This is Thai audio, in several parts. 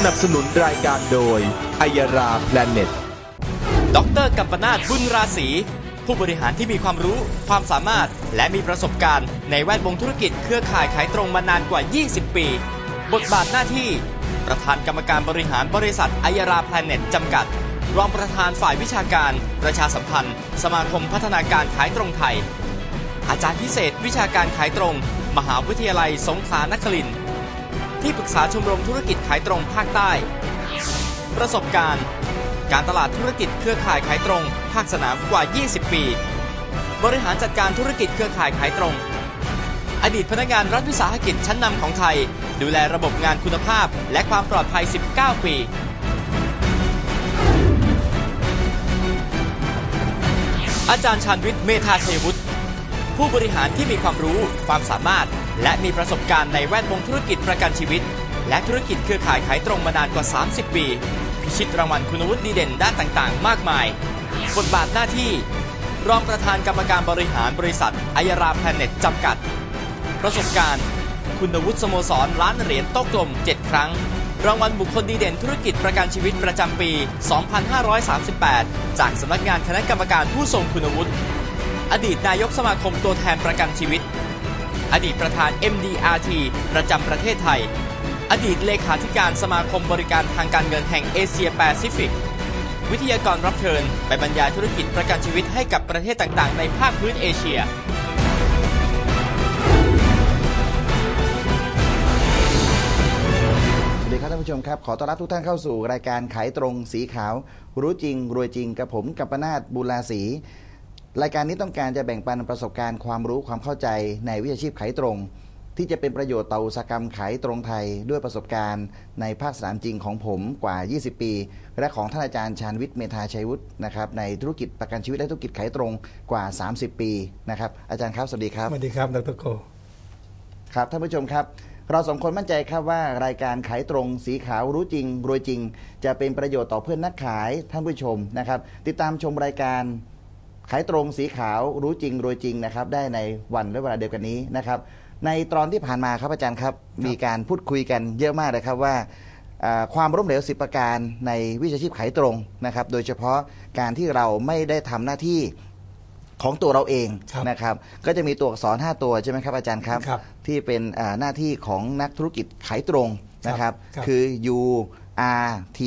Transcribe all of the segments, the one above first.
สนับสนุนรายการโดยไอยาราแพลเน็ตดรกัมปนาตบุญราศีผู้บริหารที่มีความรู้ความสามารถและมีประสบการณ์ ในแวดวงธุรกิจเครือข่ายขายตรงมานานกว่า 20 ปี บทบาทหน้าที่ ประธานกรรมการบริหารบริษัทไอยาราแพลเน็ตจำกัด รองประธานฝ่ายวิชาการ ประชาสัมพันธ์ สมาคมพัฒนาการขายตรงไทย อาจารย์พิเศษวิชาการขายตรง มหาวิทยาลัยสงขลานครินทร์ ที่ปรึกษาชมรมธุรกิจขายตรงภาคใต้ ประสบการณ์ การตลาดธุรกิจเครือข่ายขายตรง ภาคสนามกว่า 20 ปี บริหารจัดการธุรกิจเครือข่ายขายตรง อดีตพนักงานรัฐวิสาหกิจชั้นนำของไทย ดูแลระบบงานคุณภาพ และความปลอดภัย 19 ปีอาจารย์ชาญวิทย์เมธาชัยวุฒิ ผู้บริหารที่มีความรู้ความสามารถ และมีประสบการณ์ในแวดวงธุรกิจประกันชีวิต และธุรกิจเครือข่ายขายตรงมานานกว่า 30 ปี พิชิตรางวัลคุณวุฒิดีเด่นด้านต่างๆ มากมาย บทบาทหน้าที่ รองประธานกรรมการบริหารบริษัทอายาราแพลเน็ตจำกัด ประสบการณ์ คุณวุฒิสโมสรล้านเหรียญโต๊ะกลม 7 ครั้งรางวัลบุคคลดีเด่นธุรกิจประกันชีวิตประจำปี 2538 จากสำนักงานคณะกรรมการผู้ทรงคุณวุฒิ อดีตนายกสมาคมตัวแทนประกันชีวิต อดีตประธาน MDRT ประจำประเทศไทย อดีตเลขาธิการสมาคมบริการทางการเงินแห่งเอเชียแปซิฟิก วิทยากรรับเชิญไปบรรยายธุรกิจประกันชีวิตให้กับประเทศต่างๆ ในภาคพื้นเอเชียสวัสดีครับท่านผู้ชมครับ ขอต้อนรับทุกท่านเข้าสู่รายการขายตรงสีขาว รู้จริง รวยจริงกับผมกัปปนาตบุญราศีายการนี้ต้องการจะแบ่งปันประสบการณ์ความรู้ความเข้าใจในวิชาชีพขายตรง ที่จะเป็นประโยชน์ต่ออุตสาหกรรมขายตรงไทย ด้วยประสบการณ์ในภาคสนามจริงของผมกว่า 20 ปี และของท่านอาจารย์ชาญวิทย์เมธาชัยวุฒินะครับในธุรกิจประกันชีวิตและธุรกิจขายตรงกว่า 30 ปีนะครับอาจารย์ครับสวัสดีครับสวัสดีครับดรโกครับท่านผู้ชมครับเราสองคนมั่นใจครับว่ารายการขายตรงสีขาวรู้จริงรวยจริง จะเป็นประโยชน์ต่อเพื่อนนักขายท่านผู้ชมนะครับ ติดตามชมรายการ ขายตรงสีขาวรู้จริงรวยจริงนะครับ ได้ในวันและเวลาเดียวกันนี้นะครับ ในตอนที่ผ่านมาครับอาจารย์ครับ มีการพูดคุยกันเยอะมากเลยครับว่าอ่าความล้มเหลวสิประการในวิชาชีพขายตรงนะครับ โดยเฉพาะการที่เราไม่ได้ทำหน้าที่ของตัวเราเองครับนะครับ ก็จะมีตัวอักษร 5 ตัวใช่ไหมครับอาจารย์ครับครับที่เป็นอ่าหน้าที่ของนักธุรกิจขายตรงนะครับครับคือ U R T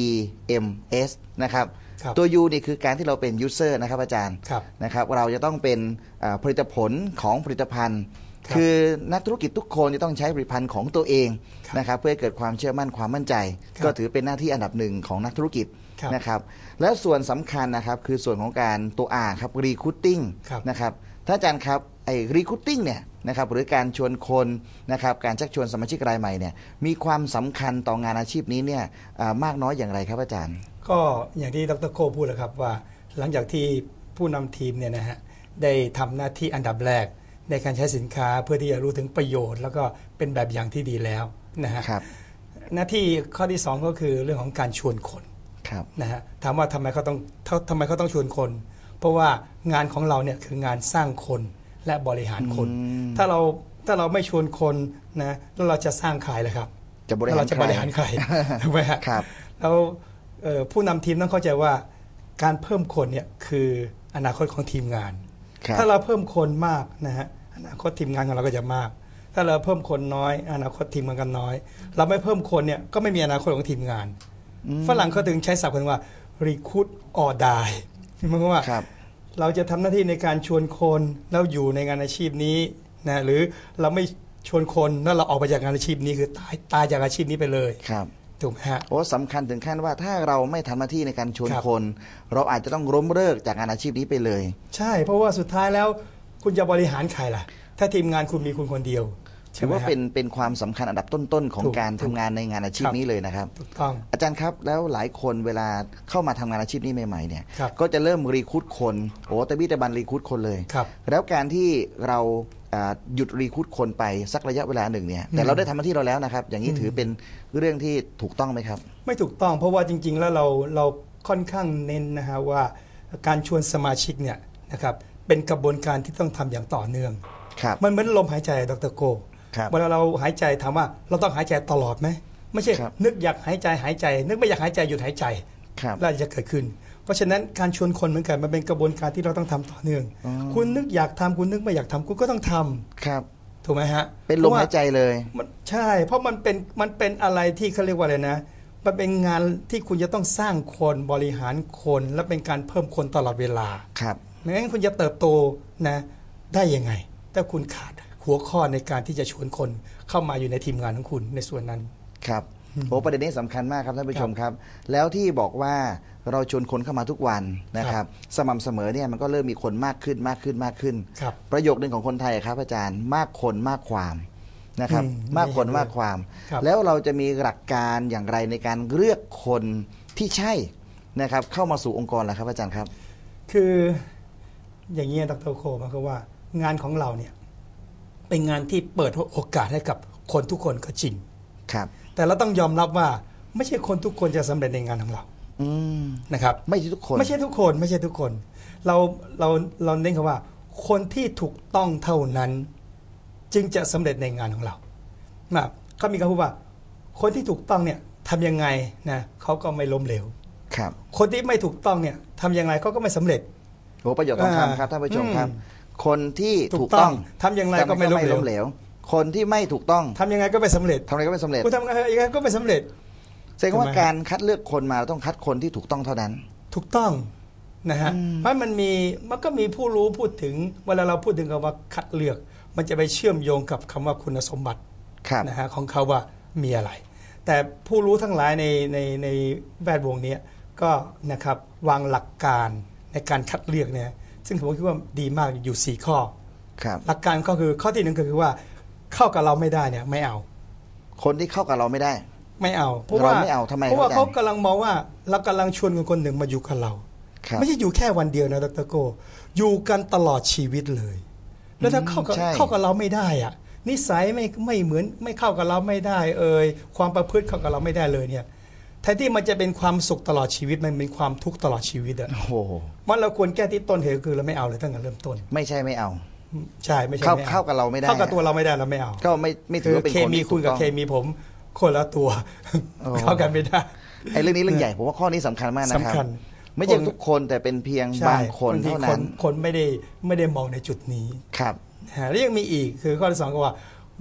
M S นะครับ ครับตัว U นี่คือการที่เราเป็น user นะครับอาจารย์ครับนะครับเราจะต้องเป็นอ่าผลิตผลของผลิตภัณฑ์ ครับคือนักธุรกิจทุกคนจะต้องใช้ผลิตภัณฑ์ของตัวเองครับนะครับเพื่อให้เกิดความเชื่อมั่นความมั่นใจ ครับก็ถือเป็นหน้าที่อันดับหนึ่งของนักธุรกิจครับนะครับแล้วส่วนสำคัญนะครับคือส่วนของการตัว R ครับ recruiting ครับ นะครับท่านอาจารย์ครับ ไอ้ recruiting เนี่ยนะครับหรือการชวนคนนะครับการชักชวนสมาชิกรายใหม่เนี่ยมีความสำคัญต่องานอาชีพนี้เนี่ยอ่ามากน้อยอย่างไรครับอาจารย์ ก็อย่างที่ดรโกพูดแล้วครับว่าหลังจากที่ผู้นำทีมเนี่ยนะฮะได้ทำหน้าที่อันดับแรก ในการใช้สินค้าเพื่อที่จะรู้ถึงประโยชน์ แล้วก็เป็นแบบอย่างที่ดีแล้วนะฮะครับหน้าที่ข้อที่สองก็คือเรื่องของการชวนคนครับนะฮะถามว่าทำไมเขาต้องเขาทำไมเขาต้องชวนคน เพราะว่างานของเราเนี่ยคืองานสร้างคน และบริหารคนอืมถ้าเราถ้าเราไม่ชวนคนนะแล้วเราจะสร้างใครล่ะครับจะบริหารแล้วเราจะบริหารใครถูกไหมฮะครับแล้วเอ่อผู้นำทีมต้องเข้าใจว่าการเพิ่มคนเนี่ยคืออนาคตของทีมงานครับถ้าเราเพิ่มคนมากนะฮะอนาคตทีมงานของเราก็จะมาก ถ้าเราเพิ่มคนน้อย อนาคตทีมงานกันน้อย เราไม่เพิ่มคนเนี่ยก็ไม่มีอนาคตของทีมงาน ฝรั่งเขาถึงใช้ศัพท์กันว่า recruit or die หมายความว่าครับ เราจะทำหน้าที่ในการชวนคนแล้วอยู่ในงานอาชีพนี้นะหรือเราไม่ชวนคนแล้วเราออกไปจากงานอาชีพนี้คือตายตายจากอาชีพนี้ไปเลยครับถูกไหมฮะโอ้สำคัญถึงขั้นว่าถ้าเราไม่ทำหน้าที่ในการชวนครับคน เราอาจจะต้องล้มเลิกจากงานอาชีพนี้ไปเลย ใช่ เพราะว่าสุดท้ายแล้วคุณจะบริหารใครล่ะ ถ้าทีมงานคุณมีคุณคนเดียว ถือว่าใช่ไหมฮะเป็นเป็นความสำคัญอันดับต้นๆของถูกการทำงานในงานอาชีพครับนี้เลยนะครับถูกต้องอาจารย์ครับแล้วหลายคนเวลาเข้ามาทำงานอาชีพนี้ใหม่ๆเนี่ยครับก็จะเริ่มรีคูดคนโอ้แต่บี้แต่บันรีคูดคนเลยครับแล้วการที่เราอ่าหยุดรีคูดคนไปสักระยะเวลาหนึ่งเนี่ยแต่อืมเราได้ทำหน้าที่เราแล้วนะครับ อย่างนี้ถือเป็นเรื่องที่ถูกต้องไหมครับ ไม่ถูกต้องเพราะว่าจริง ๆ แล้วเราเราค่อนข้างเน้นนะฮะว่าการชวนสมาชิกเนี่ยนะครับเป็นกระบวนการที่ต้องทำอย่างต่อเนื่องครับมันเหมือนลมหายใจดรโก ครับเวลาเราหายใจถามว่าเราต้องหายใจตลอดไหมไม่ใช่ครับนึกอยากหายใจหายใจ นึกไม่อยากหายใจหยุดหายใจครับแล้วจะเกิดขึ้น เพราะฉะนั้นการชวนคนเหมือนกันมันเป็นกระบวนการที่เราต้องทำต่อเนื่อง คุณนึกอยากทำคุณนึกไม่อยากทำคุณก็ต้องทำครับถูกไหมฮะ เป็นลมหายใจเลยมันใช่ เพราะมันเป็นมันเป็นอะไรที่เขาเรียกว่าอะไรนะ มันเป็นงานที่คุณจะต้องสร้างคนบริหารคนและเป็นการเพิ่มคนตลอดเวลาครับไม่งั้นคุณจะเติบโตนะ ได้ยังไง ถ้าคุณขาด หัวข้อในการที่จะชวนคนเข้ามาอยู่ในทีมงานของคุณในส่วนนั้นครับโอ้ประเด็นนี้สำคัญมากครับท่านผู้ชมครับ แล้วที่บอกว่าเราชวนคนเข้ามาทุกวันนะครับ สม่ำเสมอเนี่ยมันก็เริ่มมีคนมากขึ้นมากขึ้นมากขึ้นครับประโยคหนึ่งของคนไทยครับ อาจารย์มากคนมากความนะครับอืมมากคนมากความครับแล้วเราจะมีหลักการอย่างไรในการเลือกคนที่ใช่นะครับ เข้ามาสู่องค์กรล่ะครับอาจารย์ครับ คืออย่างนี้ยดรโคมันก็ว่างานของเราเนี่ย เป็นงานที่เปิดโอกาสให้กับคนทุกคนก็จริง ครับ แต่เราต้องยอมรับว่าไม่ใช่คนทุกคนจะสำเร็จในงานของเราอืมนะครับ ไม่ใช่ทุกคน ไม่ใช่ทุกคน ไม่ใช่ทุกคน เราเราเราเน้นคำว่า คนที่ถูกต้องเท่านั้น จึงจะสำเร็จในงานของเรานะเขามีคำพูดว่า คนที่ถูกต้องเนี่ยทำยังไงนะเขาก็ไม่ล้มเหลวครับ คนที่ไม่ถูกต้องเนี่ยทำยังไงเขาก็ไม่สำเร็จโอ้ประโยคสำคัญครับท่านผู้ชมครับอืม คนที่ถูถูกกต้ต้อองงทำอย่างไรก็ไม่ล้มเหลวเหลว คนที่ไม่ถูกต้องทำยังไงก็ไม่สำเร็จทำอะไรก็ไม่สำเร็จคุณทำยังไงก็ไม่สำเร็จแสดงว่าถูกไหมการคัดเลือกคนมาเราต้องคัดคนที่ถูกต้องเท่านั้น ถูกต้องนะฮะอืมเพราะมันมีมันก็มีผู้รู้พูดถึงเวลาเราพูดถึงคำว่าคัดเลือก มันจะไปเชื่อมโยงกับคำว่าคุณสมบัติครับนะฮะของเขาว่ามีอะไร แต่ผู้รู้ทั้งหลายในในในแวดวงเนี้ยก็นะครับวางหลักการในการคัดเลือกเนี่ย ซึ่งผมคิดว่าดีมากอยู่ 4 ข้อ ครับ หลักการก็คือข้อที่หนึ่งก็คือว่าเข้ากับเราไม่ได้เนี่ยไม่เอา คนที่เข้ากับเราไม่ได้ ไม่เอา เพราะว่าเราไม่เอาทำไมเพราะว่าครับอาจารย์เขากำลังมองว่าเรากำลังชวนคนคนหนึ่งมาอยู่กับเราครับไม่ใช่อยู่แค่วันเดียวนะดรโก อยู่กันตลอดชีวิตเลย แล้วถ้าเข้ากับใช่เข้ากับเราไม่ได้อะนิสัยไม่ไม่เหมือนไม่เข้ากับเราไม่ได้ เอ่ยความประพฤติเข้ากับเราไม่ได้เลยเนี่ย แทนที่มันจะเป็นความสุขตลอดชีวิตมันเป็นความทุกข์ตลอดชีวิตอะโอ้โหมันเราควรแก้ที่ต้นเหตุคือเราไม่เอาเลยตั้งแต่เริ่มต้น ไม่ใช่ไม่เอา ใช่ไม่ใช่เข้าไม่อเข้ากับเราไม่ได้เข้ากับตัวเราไม่ได้เราไม่เอาก็ไม่ไม่ถืคืออว่าเป็นเคคนมีที่คุถูณกกับต้องเคมีผมคนละตัวโอ้เข้ากันไม่ได้ไอ้เรื่องนี้เรื่องใหญ่ผมว่าข้อนี้สำคัญมากนะครัสำคัญไม่ใช่คนทุกคนแต่เป็นเพียงใช่บางคนบางทีเท่าคนั้นนคนไม่ได้ไม่ได้มองในจุดนี้ครับนะฮะแล้วยังมีอีกคือข้อที่สองก็ว่า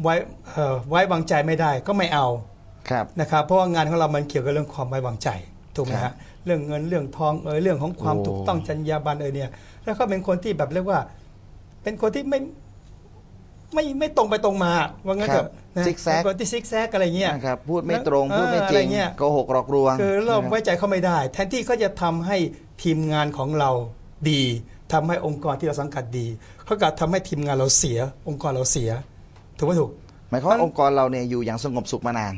ไว้เอ่อไว้วางใจไม่ได้ก็ไม่เอา ครับนะครับเพราะว่างานของเรามันเกี่ยวกับเรื่องความไว้วางใจถูกไหมครัฮะบเรื่องเงินเรื่องทองเอยเรื่องของความโอ้ ถูกต้องจรรยาบรรณเอยเนี่ยแล้วก็เป็นคนที่แบบเรียกว่า เป็นคนที่ไม่ไม่ไม่ตรงไปตรงมาว่างั้นคเถรับอะนะซิกแซก เป็นคนที่ซิกแซกอะไรเงี้ย นะครับพูดไม่ตรงเออพูดไม่จอะไรริงเงี้ย โกหกหลอกลวงคือเรานะคไว้บใจเขาไม่ได้ แทนที่เขาจะทำให้ทีมงานของเราดีทำให้องค์กรที่เราสังกัดดีเขากลับทำให้ทีมงานเราเสีย องค์กรเราเสีย ถูกไหมถูก หมายความว่าองค์กรเราเนี่ยอยู่อย่างสงบสุขมานาน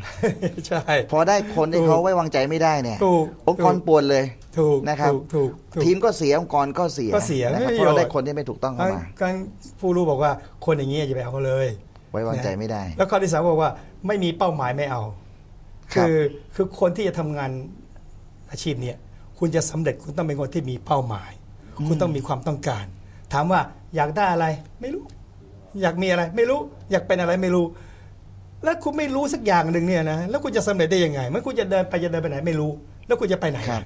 ใช่ พอได้คนที่ถูกเขาไว้วางใจไม่ได้เนี่ยถูกองค์กรป่วนเลย ถูกนะครับถูกถูกถูกทีมก็เสียองค์กรก็เสียก็เสียนะครับไม่เพราะเราได้ประโยชน์คนที่ไม่ถูกต้องเข้ามาการผู้รู้บอกว่าคนอย่างนี้อย่าไปเอาเขาเลย ไว้วางใจไม่ได้ แล้วข้อที่สามบอกว่าไม่มีเป้าหมายไม่เอาครับคือคือคนที่จะทำงานอาชีพเนี่ยคุณจะสำเร็จคุณต้องเป็นคนที่มีเป้าหมาย คุณต้องมีความต้องการ ถามว่าอยากได้อะไรไม่รู้ อยากมีอะไรไม่รู้อยากเป็นอะไรไม่รู้ แล้วคุณไม่รู้สักอย่างหนึ่งเนี่ยนะแล้วคุณจะสำเร็จได้ยังไงเมื่อคุณจะเดินไปจะเดินไปไหนไม่รู้ แล้วคุณจะไปไหนครับ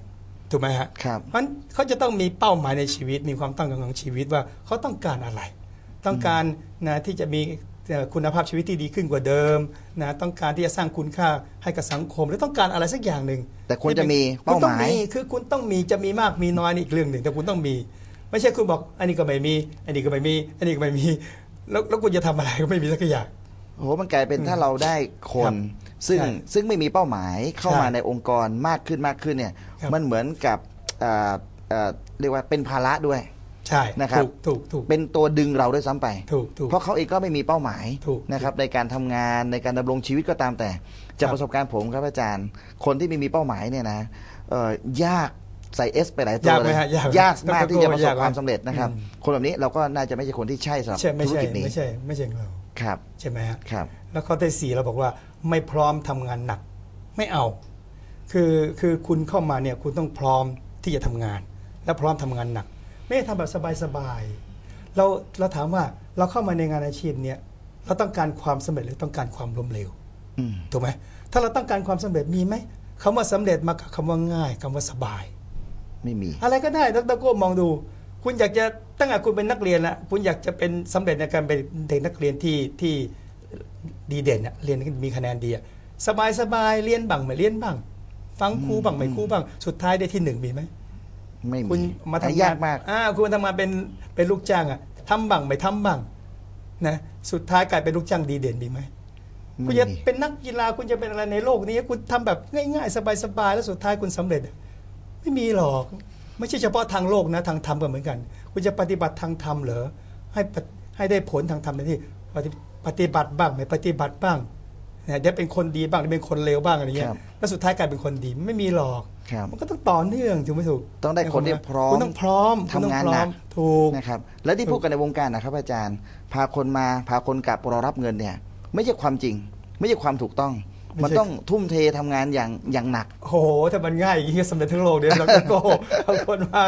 ถูกไหมฮะครับเพราะฉะนั้นเขาจะต้องมีเป้าหมายในชีวิต มีความต้องการของชีวิตว่าเขาต้องการอะไร ต้องการนะที่จะมีเอ่อคุณภาพชีวิตที่ดีขึ้นกว่าเดิมนะต้องการที่จะสร้างคุณค่าให้กับสังคม หรือต้องการอะไรสักอย่างหนึ่งแต่ควรจะมีคุณต้องเป้าหมายคือคุณต้องมีจะมีมากมีน้อยนี่อีกเรื่องหนึ่งแต่คุณต้องมี ไม่ใช่คุณบอก อันนี้ก็ไม่มี อันนี้ก็ไม่มี อันนี้ก็ไม่มี แล้วแล้วคุณจะทำอะไรก็ไม่มีสักอย่าง โอ้โหมันกลายเป็นถ้าเราได้คครันบซึ่งใช่ซึ่งไม่มีเป้าหมายเข้าใช่มาในองค์กรมากขึ้นมากขึ้นเนี่ยครับ มันเหมือนกับเอ่อเอ่อเรียกว่าเป็นภาระด้วย ใช่นะครับ ถูกถูกถูก เป็นตัวดึงเราด้วยซ้ำไป ถูกถูกเพราะเขาเองก็ไม่มีเป้าหมายถูกนะครับในการทำงานในการดำรงชีวิตก็ตามแต่ จากครับประสบการณ์ผมครับอาจารย์ คนที่ไม่มีเป้าหมายเนี่ยนะเอ่อยาก ใส่เอสไปหลายตัวยากไหมเลยฮะยากไหมยากมากที่จะประสบยากไหมความสำเร็จนะครับ อืม คนแบบนี้เราก็น่าจะไม่ใช่คนที่ใช่สำหรับใช่ไม่ธุรใช่กิจนี้ไม่ใช่ไม่ใช่เราครับใช่ไหมฮะ ครับ แล้วข้อที่สี่เราบอกว่าไม่พร้อมทำงานหนัก ไม่เอา คือคือคุณเข้ามาเนี่ยคุณต้องพร้อมที่จะทำงาน และพร้อมทำงานหนัก ไม่ได้ทำแบบสบายๆเราเราถามว่าเราเข้ามาในงานอาชีพเนี่ยเราต้องการความสำเร็จหรือต้องการความล้มเหลวอืม ถูกไหมถ้าเราต้องการความสำเร็จมีไหมคำว่าสำเร็จมากับคำว่าง่ายคำว่าสบาย ไม่มี อะไรก็ได้ดรโก้มองดู คุณอยากจะตั้งแต่คุณเป็นนักเรียนละคุณอยากจะเป็นสำเร็จในการเป็นเด็กนักเรียนที่ที่ดีเด่นอะเรียนมีคะแนนดีอะสบายสบายเรียนบ้างไม่เรียนบ้าง ฟังครูบ้างไม่ครูบ้าง สุดท้ายได้ที่หนึ่งมีไหมไม่มีคุณมาทำงานยากมากอ่าคุณมาทำงานเป็นเป็นลูกจ้างอะทำบ้างไม่ทำบ้างนะสุดท้ายกลายเป็นลูกจ้างดีเด่นมีไหมคุณจะไม่มีเป็นนักกีฬาคุณจะเป็นอะไรในโลกนี้ คุณทำแบบง่ายๆ สบายๆ แล้วสุดท้ายคุณสำเร็จอะ ไม่มีหรอก ไม่ใช่เฉพาะทางโลกนะ ทางธรรมก็เหมือนกัน คุณจะปฏิบัติทางธรรมเหรอให้ปฏิให้ได้ผลทางธรรมในที่ปฏิปฏิบัติบ้างไม่ปฏิบัติบ้างเนี่ยเดี๋ยวเป็นคนดีบ้างเดี๋ยวเป็นคนเลวบ้างอะไรเงี้ยครับแล้วสุดท้ายกลายเป็นคนดีไม่มีหรอกครับมันก็ต้องต่อเนื่องถูกไหมถูก ต้องได้คนที่พร้อมคุณต้องพร้อมคุณต้อทำงานพร้หนัอกมถูกนะครับ และที่พูดกันในวงการนะครับ อาจารย์ พาคนมาพาคนกลับรอรับเงินเนี่ย ไม่ใช่ความจริง ไม่ใช่ความถูกต้องไม่ใช่มันต้องทุ่มเททำงานอย่างอย่างหนัก โอ้โหถ้ามันง่ายอย่างนี้สำเร็จทั้งโลกเดี๋ยวเราจะโก้เอาคนมา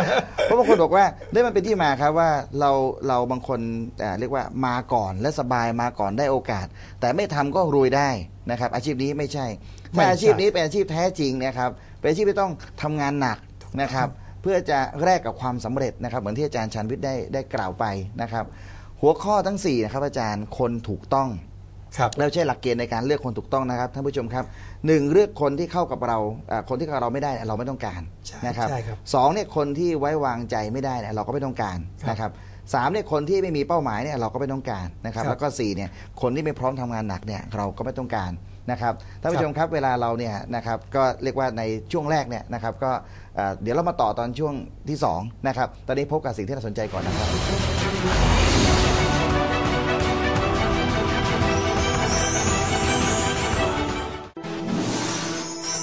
เพราะบางคนบอกว่าได้มันเป็นที่มาครับว่าเราเราบางคนอ่าเรียกว่ามาก่อนและสบายมาก่อนได้โอกาส แต่ไม่ทำก็รวยได้นะครับ อาชีพนี้ไม่ใช่ไม่ถ้าใช่อาชีพนี้เป็นอาชีพแท้จริงนะครับเป็นอาชีพที่ต้องทำงานหนักนะครับเพื่อจะแลกกับความสำเร็จนะครับ เหมือนที่อาจารย์ชันวิทย์ได้ได้กล่าวไปนะครับ หัวข้อทั้ง4นะครับอาจารย์คนถูกต้อง ครับแล้วใช้หลักเกณฑ์ในการเลือกคนถูกต้องนะครับท่านผู้ชมครับหนึ่งเลือกคนที่เข้ากับเราอ่าคนที่เข้ากับเราไม่ได้เราไม่ต้องการใช่นะครับใช่ครับสองเนี่ยคนที่ไว้วางใจไม่ได้เนี่ยเราก็ไม่ต้องการครับนะครับสามเนี่ยคนที่ไม่มีเป้าหมายเนี่ยเราก็ไม่ต้องการนะครับ ครับแล้วก็สี่เนี่ยคนที่ไม่พร้อมทำงานหนักเนี่ยเราก็ไม่ต้องการนะครับท่านผู้ครับชมครับเวลาเราเนี่ยนะครับก็เรียกว่าในช่วงแรกเนี่ยนะครับก็เอ่อเดี๋ยวเรามาต่อตอนช่วงที่สองนะครับตอนนี้พบกับสิ่งที่น่าสนใจก่อนนะครับ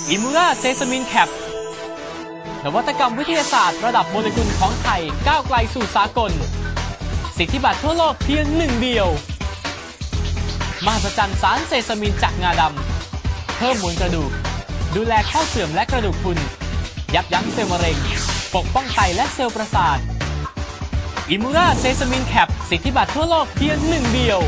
อิมูราเซซามินแคปนวัตกรรมวิทยาศาสตร์ระดับโมเลกุลของไทยก้าวไกลสู่สากล สิทธิบัตรทั่วโลกเพียงหนึ่งเดียวมหัศจรรย์สารเซซามินจากงาดำ เพิ่มมวลกระดูก ดูแลข้อเสื่อมและกระดูกพรุนยับยั้งเซลล์มะเร็ง ปกป้องไตและเซลล์ประสาทอิมูราเซซามินแคปสิทธิบัตรทั่วโลกเพียงหนึ่งเดียว